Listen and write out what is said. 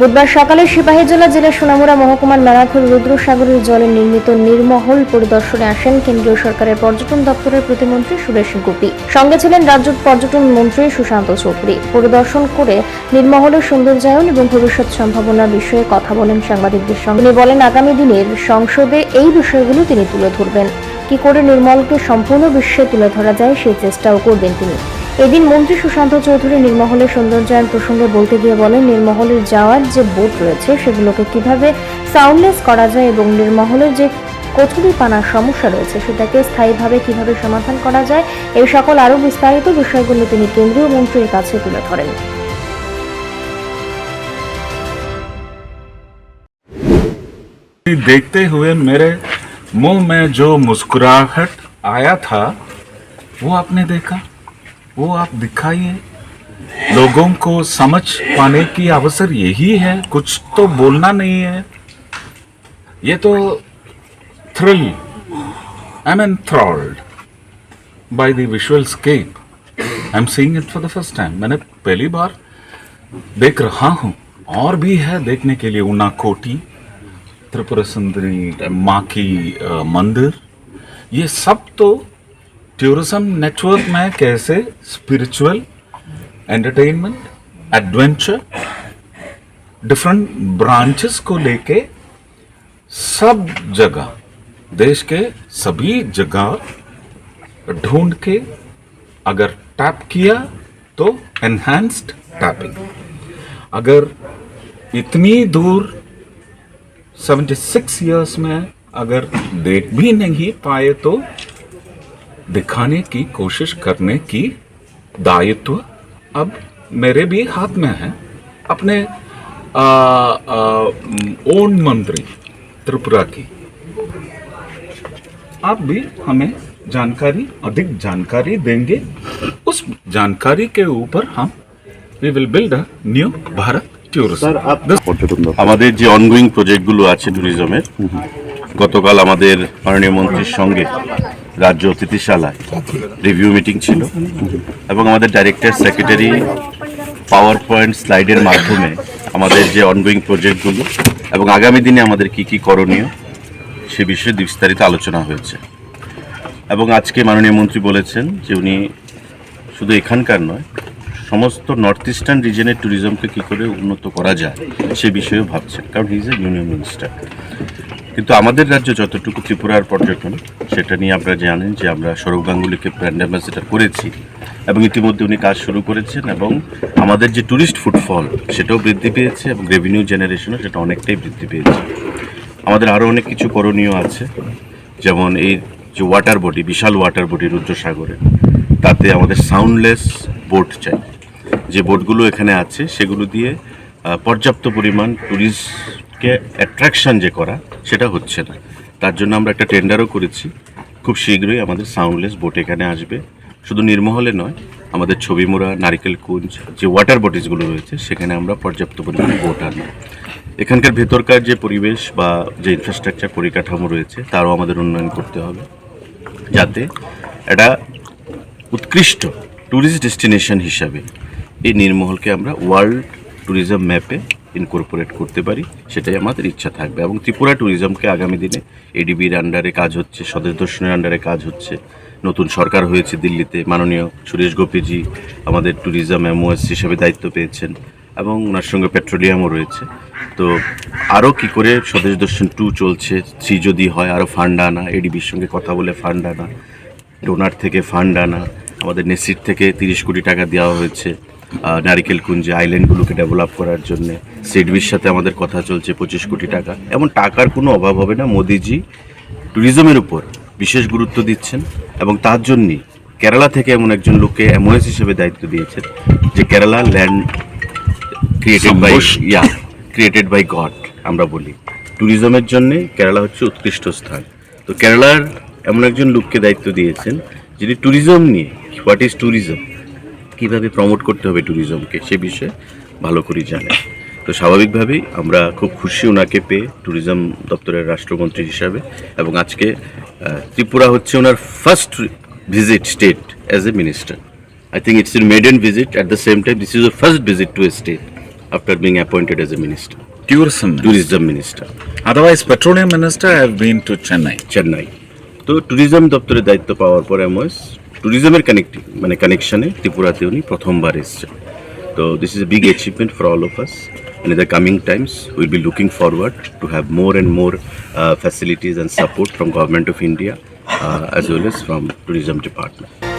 বুধবার সকালে সিপাহীজলা জেলার সোনামুড়া মহকুমার নারাখল রুদ্রসাগরের জলে নির্মিত নির্মহল পরিদর্শনে আসেন কেন্দ্রীয় সরকারের পর্যটন দপ্তরের প্রতিমন্ত্রী সুরেশ গোপী। সঙ্গে ছিলেন রাজ্য পর্যটন মন্ত্রী সুশান্ত চৌধুরী। পরিদর্শন করে নির্মহলের সৌন্দর্যায়ন এবং ভবিষ্যৎ সম্ভাবনার বিষয়ে কথা বলেন সাংবাদিকদের সঙ্গে। তিনি বলেন, আগামী দিনের সংসদে এই বিষয়গুলো তিনি তুলে ধরবেন। কি করে নির্মলকে সম্পূর্ণ বিশ্বে তুলে ধরা যায় সেই চেষ্টাও করবেন তিনি। এদিন মন্ত্রী সুশান্ত চৌধুরী নির্মহলের সৌন্দর্যায়ন প্রসঙ্গে বলতে গিয়ে বলেন নির্মহলের যাওয়ার যে বোট রয়েছে সেগুলোকে কিভাবে সাউন্ডলেস করা যায় এবং নির্মহলের যে কচুরি পানার সমস্যা রয়েছে সেটাকে স্থায়ীভাবে কিভাবে সমাধান করা যায় এই সকল আরও বিস্তারিত বিষয়গুলো তিনি কেন্দ্রীয় মন্ত্রীর কাছে তুলে ধরেন देखते हुए मेरे मुंह में जो मुस्कुराहट आया था वो आपने देखा वो आप दिखाइए। लोगों को समझ पाने की अवसर यही है, कुछ तो बोलना नहीं है। ये तो thrill I am enthralled by the visual scape. I am seeing it for the first time मैंने पहली बार देख रहा हूँ। और भी है देखने के लिए, ऊना कोटी, त्रिपुरा सुंदरी, माँ की मंदिर। ये सब तो टूरिज़्म नेटवर्क में कैसे spiritual entertainment adventure different branches को लेके सब जगह, देश के सभी जगह ढूंढ के अगर टैप किया तो एनहांस्ड टैपिंग अगर इतनी दूर 76 इयर्स में अगर देख भी नहीं पाए तो दिखाने की कोशिश करने की दायित्व अब मेरे भी हाथ में है अपने आ, आ, ओन मंत्री त्रिपुरा की आप भी हमें जानकारी अधिक जानकारी देंगे उस जानकारी के ऊपर हम we will build a new Bharat tourism পর্যটন দপ্তর আমাদের যে অনগোয়িং প্রজেক্টগুলো আছে ট্যুরিজমের গতকাল আমাদের মাননীয় মন্ত্রীর সঙ্গে রাজ্য অতিথিশালায় রিভিউ মিটিং ছিল এবং আমাদের ডাইরেক্টর সেক্রেটারি পাওয়ার পয়েন্ট স্লাইডের মাধ্যমে আমাদের যে অনগোয়িং প্রজেক্টগুলো এবং আগামী দিনে আমাদের কি কি করণীয় সে বিষয়ে বিস্তারিত আলোচনা হয়েছে। এবং আজকে মাননীয় মন্ত্রী বলেছেন যে উনি শুধু এখানকার নয়, সমস্ত নর্থ ইস্টার্ন রিজনের ট্যুরিজমকে কী করে উন্নত করা যায় সে বিষয়েও ভাবছেন, কারণ he is a union minister কিন্তু আমাদের রাজ্য যতটুকু ত্রিপুরার পর্যটন, সেটা নিয়ে আপনারা জানেন যে আমরা সৌরভ গাঙ্গুলিকে ব্র্যান্ড অ্যাম্বাসেডার করেছি এবং ইতিমধ্যে উনি কাজ শুরু করেছেন এবং আমাদের যে ট্যুরিস্ট ফুটফল সেটাও বৃদ্ধি পেয়েছে এবং রেভিনিউ জেনারেশনও সেটা অনেকটাই বৃদ্ধি পেয়েছে। আমাদের আরও অনেক কিছু করণীয় আছে, যেমন এই যে ওয়াটার বডি বিশাল ওয়াটার বডি রুদ্রসাগরে, তাতে আমাদের সাউন্ডলেস বোট চাই। যে বোটগুলো এখানে আছে, সেগুলো দিয়ে পর্যাপ্ত পরিমাণ ট্যুরিস্টকে অ্যাট্রাকশন যে করা, সেটা হচ্ছে না। তার জন্য আমরা একটা টেন্ডারও করেছি। খুব শীঘ্রই আমাদের সাউন্ডলেস বোট এখানে আসবে। শুধু নির্মহলে নয়, আমাদের ছবিমোড়া নারিকেল কুঞ্জ, যে ওয়াটার বডিজগুলো রয়েছে, সেখানে আমরা পর্যাপ্ত পরিমাণে বোট আনব। এখানকার ভেতরকার যে পরিবেশ বা যে ইনফ্রাস্ট্রাকচার পরিকাঠামো রয়েছে, তারও আমাদের উন্নয়ন করতে হবে। যাতে এটা উৎকৃষ্ট ট্যুরিস্ট ডেস্টিনেশন হিসাবে এই নির্মহলকে আমরা ওয়ার্ল্ড ট্যুরিজম ম্যাপে ইনকর্পোরেট করতে পারি, সেটাই আমাদের ইচ্ছা থাকবে। এবং ত্রিপুরা ট্যুরিজমকে আগামী দিনে এডিবির আন্ডারে কাজ হচ্ছে, স্বদেশ দর্শনের আন্ডারে কাজ হচ্ছে। নতুন সরকার হয়েছে দিল্লিতে, মাননীয় সুরেশ গোপীজি আমাদের ট্যুরিজম এমওএস হিসেবে দায়িত্ব পেয়েছেন, এবং ওনার সঙ্গে পেট্রোলিয়ামও রয়েছে। তো আরও কি করে স্বদেশ দর্শন টু চলছে থ্রি যদি হয় আরও ফান্ড আনা এডিবির সঙ্গে কথা বলে ফান্ড আনা ডোনার থেকে ফান্ড আনা, আমাদের নেসির থেকে তিরিশ কোটি টাকা দেওয়া হয়েছে। নারিকেল কুঞ্জে আইল্যান্ডগুলোকে ডেভেলপ করার জন্য। সিডবির সাথে আমাদের কথা চলছে পঁচিশ কোটি টাকা। এমন টাকার কোনো অভাব হবে না মোদিজি। ট্যুরিজমের উপর বিশেষ গুরুত্ব দিচ্ছেন এবং তার জন্যই কেরালা থেকে এমন একজন লোককে এমওএস হিসেবে দায়িত্ব দিয়েছেন যে Kerala land created by yeah created by God আমরা বলি। ট্যুরিজমের জন্যে কেরালা হচ্ছে উৎকৃষ্ট স্থান। তো কেরালার এমন একজন লোককে দায়িত্ব দিয়েছেন যিনি ট্যুরিজম নিয়ে হোয়াট ইজ ট্যুরিজম কীভাবে প্রমোট করতে হবে ট্যুরিজমকে সে বিষয়ে ভালো করে জানে। তো স্বাভাবিকভাবেই আমরা খুব খুশি ওনাকে পেয়ে ট্যুরিজম দপ্তরের রাষ্ট্রমন্ত্রী হিসাবে এবং আজকে ত্রিপুরা হচ্ছে ওনার first visit state as a minister I think it's in maiden visit at the same time this is first visit to a state after being appointed as a minister tourism tourism minister otherwise petroleum minister have been to Chennai Chennai তো tourism দপ্তরের দায়িত্ব পাওয়ার পর এমওয়েস ট্যুরিজমের connecting মানে কানেকশানে ত্রিপুরাতে উনি প্রথমবার এসছেন। তো this is big achievement for all of us in the coming times will be looking forward to have more and more facilities and support from government of India as well as from tourism department